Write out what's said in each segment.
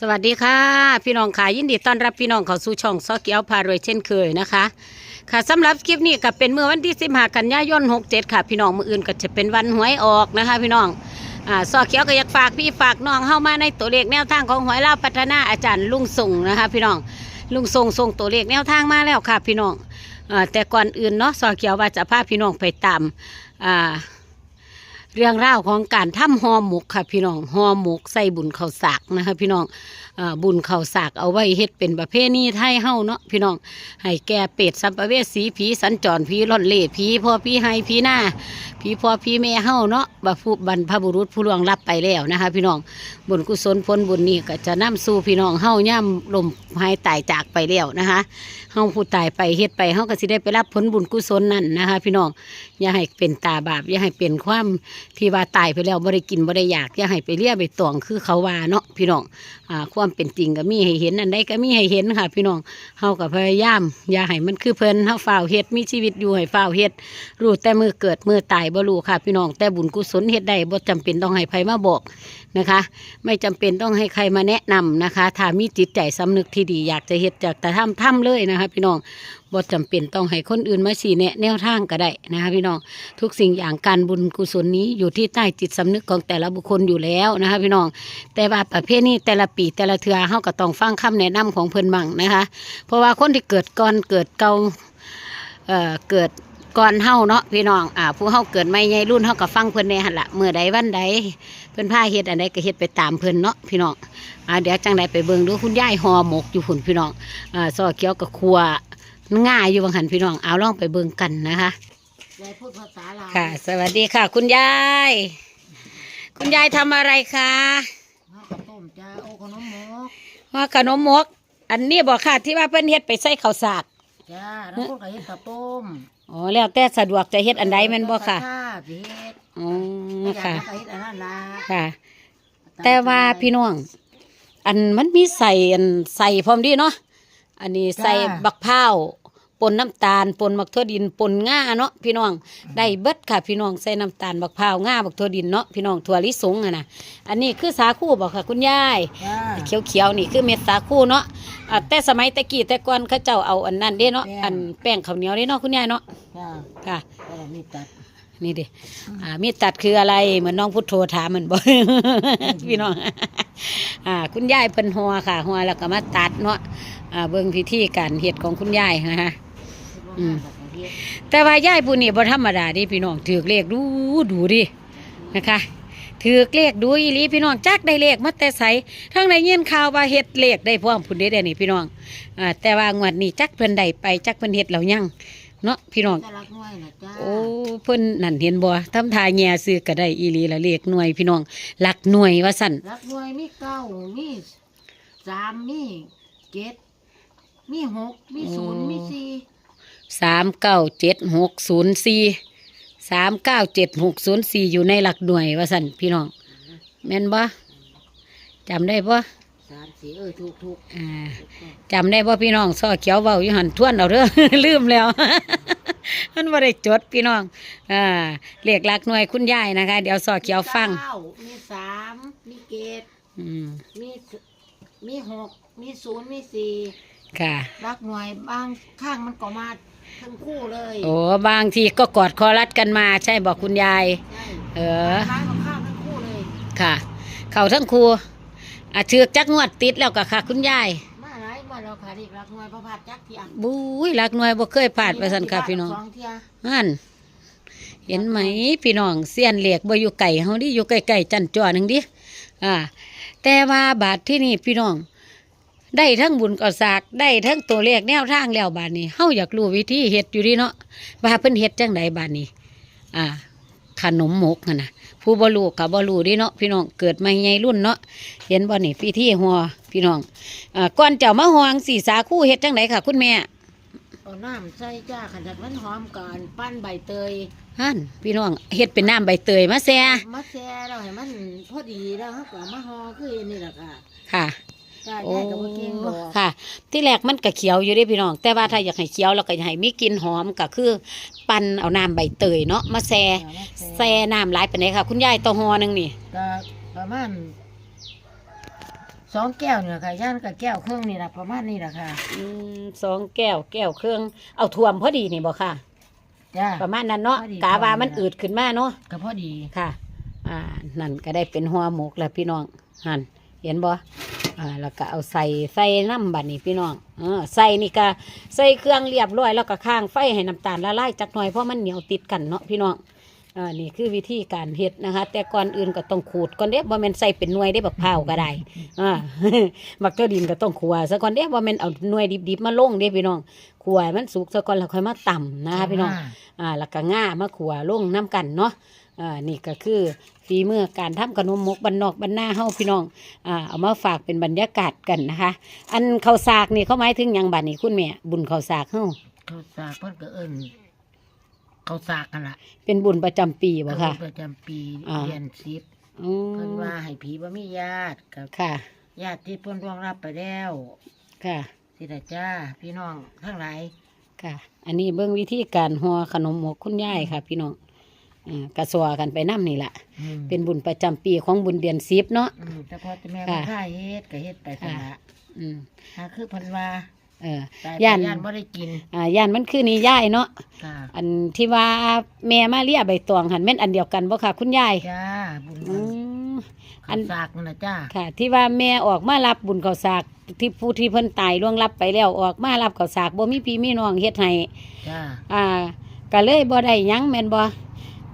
สวัสดีค่ะ พี่น้องค่ะยินดีต้อนรับพี่น้องเข้าสู่ช่องซอกเกียวพารวยเช่นเคยนะคะ ค่ะสำหรับคลิปนี้ก็เป็นเมื่อวันที่15กันยายน67 ค่ะ พี่น้องมืออื่นก็จะเป็นวันหวยออกนะคะ พี่น้องอ่าซอกเกียวก็อยากฝากพี่ฝากน้องเข้ามาในตัวเลขแนวทางของหวยลาวพัฒนาอาจารย์ลุงส่งนะคะ พี่น้องลุงส่งส่งตัวเลขแนวทางมาแล้วค่ะ พี่น้องอ่าแต่ก่อนอื่นเนาะซอกเกียวว่าจะพาพี่น้องไปตามอ่า เรื่องราวของการทำห่อหมกค่ะพี่น้องห่อหมกใส่บุญข้าวสากนะคะพี่น้องอบุญข้าวสากเอาไว้เฮ็ดเป็นประเพณีไทยเฮาเนาะพี่น้องให้แก่เป็ดสัมภเวสีผีสัญจรผีร่อนเล่ผีพ่อผีไฮผีหน้า ผีพ่อผีแม่เฮาเนาะบรรพุบรรพบุรุษผู้ล่วงลับไปแล้วนะคะ พี่น้องบุญกุศลผลบุญนี้ก็จะนำสู่พี่น้องเฮาย่ำลมหายตายจากไปแล้วนะคะเฮาผู้ตายไปเฮ็ดไปเฮาก็สิได้ไปรับผลบุญกุศลนั่นนะคะ พี่น้องอย่าให้เป็นตาบาปอย่าให้เป็นความที่ว่าตายไปแล้วบ่ได้กินบ่ได้อยากอย่าให้ไปเลี้ยไปตวงคือเขาว่าเนาะพี่น้องอ่าความเป็นจริงก็มีให้เห็นอันใดก็มีให้เห็นค่ะ พี่น้องเฮาก็พยายาม อย่าให้มันคือเพิ่นเฮาฝ้าวเฮ็ดมีชีวิตอยู่ให้ฝ้าวเฮ็ดรู้แต่มือเกิดมือตายบ่รู้ค่ะ พี่น้องแต่บุญกุศลเฮ็ดได้บ่จำเป็นต้องให้ไผมาบอกนะคะ ไม่จำเป็นต้องให้ใครมาแนะนำนะคะ ถ้ามีจิตใจสำนึกที่ดี อยากจะเฮ็ดจากแต่ทำทำเลยนะคะ พี่น้องบ่จำเป็นต้องให้คนอื่นมาชี้แนะแนวทางก็ได้นะคะพี่น้องทุกสิ่งอย่างการบุญกุศลนี้อยู่ที่ใต้จิตสำนึกของแต่ละบุคคลอยู่แล้วนะคะพี่น้องแต่ว่าประเภทนี้แต่ละปีแต่ละเทือเฮาก็ต้องฟังคำแนะนำของเพิ่นมั่งนะคะ เพราะว่าคนที่เกิดก่อนเกิดเก่าเอ่อเกิด ก่อนเฮาเนาะพี่น้องอ่าผู้เฮาเกิดไม่ใหญ่รุ่นเฮาก็ฟังเพิ่นในหั่นละเมื่อใดวันใดเพิ่นพาเฮ็ดอันใดก็เฮ็ดไปตามเพิ่นเนาะพี่น้องอ่าเดี๋ยวจังใดไปเบิ่งดูคุณยายห่อหมกอยู่พุ่นพี่น้องอ่าซอเขียวกับครัวง่ายอยู่บางหันพี่น้องเอาลองไปเบิ่งกันนะคะยายพูดภาษาลาวค่ะ สวัสดีค่ะ คุณยาย คุณยายทำอะไรคะข้าวกระต้มจ้าโอ้ขนมหมกว่าขนมมก อันนี้บอกค่ะที่ว่าเพิ่นเฮ็ดไปใส่ข้าวสากจ้าแล้วคนก็เฮ็ดข้าวต้ม อ๋อแล้วแต่สะดวกจะเฮ็ดอันใดแม่นบ่ค่ะจ้าสิเฮ็ดอ๋อไม่อยากค่ะให้เฮ็ดอันนั้นล่ะค่ะ แต่ว่าพี่น้อง อันมันมีใส่อันใส่พร้อมดีเนาะ อันนี้ใส่บักพร้าว ปนน้ำตาลปนบักทั่วดินปนง่าเนาะพี่น้องได้เบิดค่ะพี่น้องใส่น้ำตาลบักพร้าวง่าบักทั่วดินเนาะพี่น้องถั่วลิสงอะนะอันนี้คือสาคูบอกค่ะ คุณยายจ้าเขียวๆนี่คือเม็ดสาคูเนาะอะแต่สมัยตะกี้แต่ก่อนเขาเจ้าเอาอันนั้นเด้เนาะแป้งอันแป้งข้าวเหนียวเด้เนาะคุณยายเนาะจ้าค่ะแล้วมีตัดนี่ดิอ่ามีดตัดคืออะไรเหมือนน้องพุทโธถามมันบ่พี่น้องอ่าคุณยายเป็นหัวค่ะหัวแล้วก็มาตัดเนาะอ่าเบิ่งพิธีการเฮ็ดของคุณยายนะคะ อืม แต่ว่ายายผู้นี้บ่ธรรมดาเดิพี่น้องถือเลขดูดูดินะคะถือเลขดูอีหลีพี่น้องจักได้เลขมาแต่ใสทั้งได้ยินข่าวว่าเฮ็ดเลขได้พร้อมพุ่นเด้เด้นี่พี่น้องอ่าแต่ว่างวดนี้จักเพิ่นได้ไปจักเพิ่นเฮ็ดแล้วยังเนาะพี่น้อง จะรักน้อยนะจ้าโอ้เพิ่นนั่นเห็นบ่ทำทาแง่ซื้อก็ได้อีหลีละเลขหน่วยพี่น้องหลักหน่วยว่าสั่นรักน้อยมีเก้ามีสามมีเจ็ดมีหกมีศูนย์มีสี่ สามเก้าเจ็ดหกศูนย์สี่สามเก้าเจ็ดหกศูนย์สี่อยู่ในหลักหน่วยว่าสั่นพี่น้องแม่นบ่จำได้บ่สามสี่เออถูกถูกอ่าจำได้บ่พี่น้องซ้อเขียวเว้าอยู่หันทวนเอาเด้อ ลืมแล้ว มันบ่ได้จดพี่น้องอ่าเลขหลักหน่วยคุณยายนะคะ เดี๋ยวซ้อเขียวฟังเก้ามีสามมีเกตอืมมีสมีหกมีศูนย์มีสี่ค่ะ รักหน่วยบางข้างมันก็มา ทั้งคู่เลยโอ้บางทีก็กอดคอรัดกันมา ใช่บอกคุณยาย ใช่เออ ร้านของข้าวทั้งคู่เลยค่ะ เขาทั้งครูอะเชือกจักงวดติดแล้วก็ค่ะ คุณยายมาหลายมาเราขาดอีกรักหน่วยพระพัดจักเทียมบุ้ยรักหน่วยบ่เคยผ่านไปสันค่ะพี่น้อง สองเทียนั่นเห็นไหมพี่น้องเสี้ยนเหล็กบ่อยู่ไก่เฮาดิอยู่ใกล้ๆจันจ่อหนึงดิอ่า แต่ว่าบาทที่นี่พี่น้อง ได้ทั้งบุญก่อสากได้ทั้งตัวเลขแนวทางแล้วบาดนี้เฮาอยากรู้วิธีเฮ็ดอยู่ดิเนาะว่าเพิ่นเฮ็ดจังไดบาดนี้ อ่า ขนมหมกหั่นน่ะผู้บ่รู้ก็บ่รู้ดิเนาะพี่น้องเกิดมาใหญ่รุ่นเนาะเห็นบ่นี่พิธีหัวพี่น้องอ่าก่อนเจ้ามาฮวงสีสาคู่เฮ็ดจังไดค่ะ คุณแม่เอาน้ำใส่จ้าขันดัดมันหอมกันปั้นใบเตยฮั่นพี่น้องเฮ็ดเป็นน้ำใบเตยมาแซ่มาแช่เราให้มันพอดีแล้วเขาก็มาห่อคือนี่แหละค่ะค่ะ จ้าโอ้ได้กับเก่งบอกค่ะ ที่แรกมันก็เขียวอยู่เด้พี่น้อง แต่ว่าถ้าอยากให้เขียวแล้วก็อยากให้มีกลิ่นหอมก็คือ ปั่นเอาน้ำใบเตยเนาะมาแซ่แซ่น้ำหลายปานใดค่ะ คุณยายต่อหอหนึงนี่ ก็ประมาณสสองแก้วเนี่ยค่ะย่านกับแก้วเครื่องนี่แหละประมาณนี้แหละค่ะอืมสองแก้วแก้วเครื่องเอาท่วมพอดีนี่บ่ค่ะ จ้า ประมาณนั้นเนาะพอดีกาว่าพอดีมันอืดขึ้นมาเนาะก็พอดีค่ะ อ่านั่นก็ได้เป็นหัวหมกแล้วพี่น้องหัน เห็นบ่อ่าแล้วก็เอาใส่ใส่น้ำบัดนี้พี่น้องเออใส่นี่ก็ใส่เครื่องเรียบร้อยแล้วก็ข้างไฟให้น้ำตาลละลายจักหน่อยเพราะมันเหนียวติดกันเนาะพี่น้องอ่านี่คือวิธีการเฮ็ดนะคะ แต่ก่อนอื่นก็ต้องขูดก่อนเด้บ่แม่นใส่เป็นหน่วยได้บักพร้าวก็ได้อ่า บักเจ้าดินก็ต้องขัวซะก่อนเด้บ่แม่นเอาหน่วยดิบๆมาลงเด้พี่น้องขัวให้มันสุกซะก่อนแล้วค่อยมาตำนะคะพี่น้องอ่าแล้วก็ง่ามะขัวลงน้ำกันเนาะ อ่านี่ก็คือฝีมือการทำขนมมกบันนอกบันหน้าเฮาพี่น้องอ่าเอามาฝากเป็นบรรยากาศกันนะคะ อันข้าวสากนี่เขาหมายถึงหยังบัดนี้คุณแม่บุญข้าวสากเฮาเขาสากเพิ่นก็เอิ้นเขาสากกันละเป็นบุญประจำปีบ่ค่ะ เพิ่นประจำปีอ่า เดือนสิบอืเพิ่นมว่าให้ผีบ่มีญาติกับค่ะ ญาติที่เพิ่นร่วงรับไปแล้วค่ะ สิละจ้าพี่น้องทั้งหลาย ค่ะ อันนี้เบิ่งวิธีการห่อขนมมกคุณยายค่ะ พี่น้อง อ่ากระสวกันไปน้ำนี่แหละอืมเป็นบุญประจำปีของบุญเดือนสิบเนาะ อืมแต่พอแต่แม่ค่ะบ่ค่าเฮ็ดก็เฮ็ดไปซั่นละอืมหาคือเพิ่นว่าเออ ตายย่าน ย่านบ่ได้กินอ่าย่านมันคือนิยายเนาะค่ะอันที่ว่าแม่มาเรียใบตองหันแม่นอันเดียวกันบ่ค่ะคุณยายจ้าบุญอืมอัอันน สากนั่นน่ะจ้าค่ะ ที่ว่าแม่ออกมารับบุญข้าวสากที่ผู้ที่เพิ่นตายล่วงลับไปแล้วออกมารับข้าวสากบ่มีพี่มีน้องเฮ็ดให้จ้าอ่าก็เลยบ่ได้หยังแม่นบ่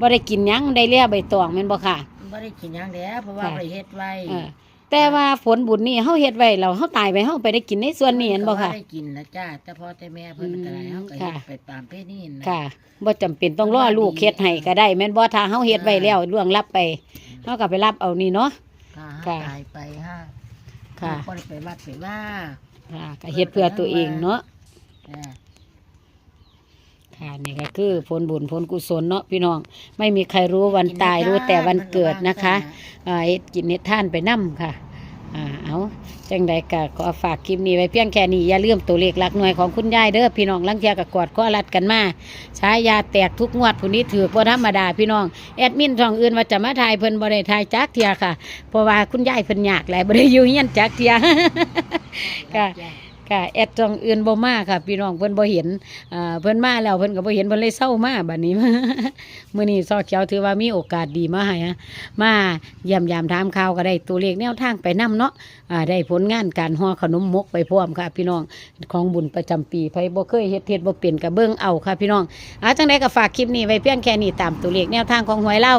บ่ได้กินหยังได้เรียใบตองแม่นบ่ค่ะ บ่ได้กินหยังแล้วเพราะว่าค่ะ บ่ได้เฮ็ดไว้เออแต่ว่าผลบุญนี่เฮาเฮ็ดไว้แล้วเฮาตายไปเฮาไปได้กินในส่วนนี้เห็นบ่ค่ะก็ได้กินนะจ้าแต่พอแต่แม่เพิ่นก็ได้เฮาก็ค่ะเฮ็ดไปตามเพศนี้นะ ค่ะบ่จำเป็นต้องรอลูกเฮ็ดให้ก็ได้แม่นบ่ถ้าเฮาเฮ็ดไว้แล้วล่วงลับไปเฮาก็ไปรับเอานี่เนาะ ค่ะค่ะ ตายไปฮะค่ะบ่ได้ไปวัดไปว่าค่ะก็เฮ็ดเพื่อตัวเองเนาะจ้า ค่ะนี่ก็คือผลบุญผลกุศลเนาะพี่น้อง ไม่มีใครรู้วันตายรู้แต่วันเกิดนะคะอ่าเฮ็ดกินเฮ็ดท่านไปนํค่ะอ่าเอาจังใดก็ขอฝากคลิปนี้ไว้เพียงแค่นี้อย่าลืมตัวเลขหลักหน่วยของคุณยายเด้อพี่น้องลังเทียกับกอดข้อรัดกันมาใช้ยาแตกทุกงวดผู้นี้ถือบ่ธรรมดาพี่น้องแอดมินช่องอื่นว่าจะมาถ่ายเพิ่นบ่ได้ถ่ายจักเทียค่ะเพราะว่าคุณยายเพิ่นยากหลายบ่ได้อยู่เฮียนจักเทียค่ะ ค่ะแอดจองอื่นบ่มาค่ะ พี่น้องเพิ่นบ่เห็นอ่าเพิ่นมาแล้วเพิ่นก็บ่เห็นเพิ่นเลยเศร้ามาบัดนี้ มื้อนี้ซอเขียวถือว่ามีโอกาสดีมาให้อะมาเยี่ยมยามถามข่าวก็ได้ตัวเลขแนวทางไปนํเนาะอ่าได้ผลงานการห่อขนมมกไปพร้อมค่ะ พี่น้องของบุญประจำปีไผบ่เคยเฮ็ดเฮ็ดบ่เป็นก็เบิ่งเอาค่ะ พี่น้องอาจังไดก็ฝากคลิปนี้ไว้เพียงแค่นี้ตามตัวเลขแนวทางของหวยเล่า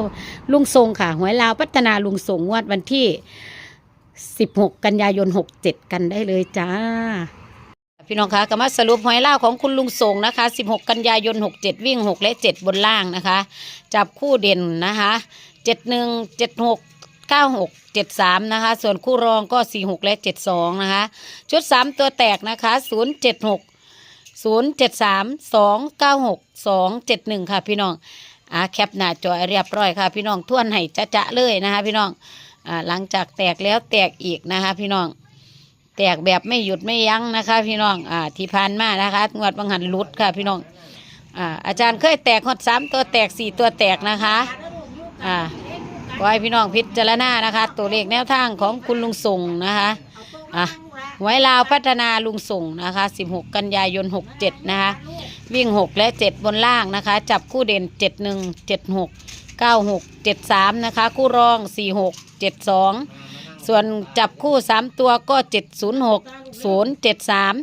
ลุงทรงค่ะหวยลาวพัฒนาลุงทรงงวดวันที่ 16 กันยายน 67 กันได้เลยจ้า พี่น้องคะก็มาสรุปหวยล่าวของคุณลุงส่งนะคะ 16 กันยายน 67 วิ่ง 6 และ 7 บนล่างนะคะ จับคู่เด่นนะคะ 71 76 96 73 นะคะ ส่วนคู่รองก็ 46 และ 72 นะคะ ชุด 3 ตัวแตกนะคะ 076 073 296 271 ค่ะพี่น้องอ่าแคปหน้าจอเรียบร้อยค่ะพี่น้องทวนให้จะๆเลยนะคะพี่น้อง หลังจากแตกแล้วแตกอีกนะคะ พี่น้อง แตกแบบไม่หยุดไม่ยั้งนะคะ พี่น้องอ่าที่ผ่านมานะคะ งวดบางหันลุดค่ะ พี่น้องอ่าอาจารย์เคยแตกหดสามตัวแตกสี่ตัวแตกนะคะอ่าขอให้พี่น้องพิจารณานะคะ ตัวเลขแนวทางของคุณลุงส่งนะคะอะไว้ลาวพัฒนาลุงส่งนะคะ 16 กันยายน 67 นะคะ วิ่ง 6 และ 7 บนล่างนะคะ จับคู่เด่น 71 76 96 73นะคะ คู่รอง46 72ส่วนจับคู่สามตัวก็เจ็ดศูนย์หกศูนย์เจ็ดสาม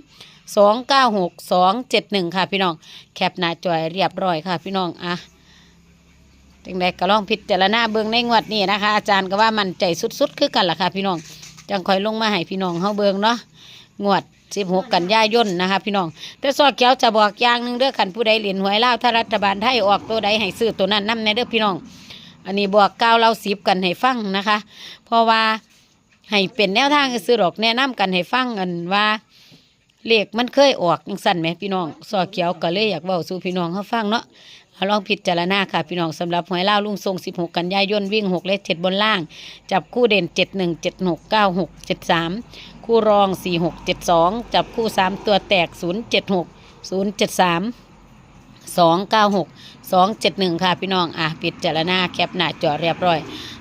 สองเก้าหกสองเจ็ดหนึ่งค่ะพี่น้อง แคปหน้าจอยเรียบร้อยค่ะพี่น้องอะจังใดก็ลองพิจารณาเบิ่งในงวดนี้นะคะ อาจารย์ก็ว่ามันใจสุดๆ คือกันล่ะค่ะพี่น้อง จังคอยลงมาให้พี่น้องเฮาเบิ่งเนาะ งวด16กันยายนนะคะพี่น้อง แต่ซอเขียวจะบอกอย่างหนึ่งเด้อขันผู้ใดเหรียญหวยเล่าถ้ารัฐบาลไทยออกตัวใดให้ซื้อตัวนั้นนำในเด้อพี่น้อง อันนี้บอกก้าวเราสิบกันให้ฟังนะคะ เพราะว่าให้เป็นแนวทางซื้อดอกแนะนำกันให้ฟังกันว่าเลขมันเคยออกยังสั่นไหมพี่น้องซอเขียวก็เลยอยากเว้าสู่พี่น้องเขาฟังเนาะเอาลองพิจารณาค่ะพี่น้องสำหรับหวยเล่าลุงทรง 16 กันยายนวิ่ง 6 และ 7 บนล่าง จับคู่เด่น 71 76 96 73 คู่รอง 46 72 จับคู่ 3 ตัวแตก 076 073 296 271 ค่ะพี่น้อง อะปิดจารณาแคปหน้าจอเรียบร้อย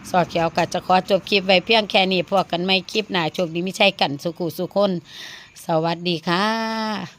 สอดเขียวก็จะขอจบคลิปไว้เพียงแค่นี้พวกกันไม่คลิปหน้าโชคดีไม่ใช่กันสุขุสุคน สวัสดีค่ะ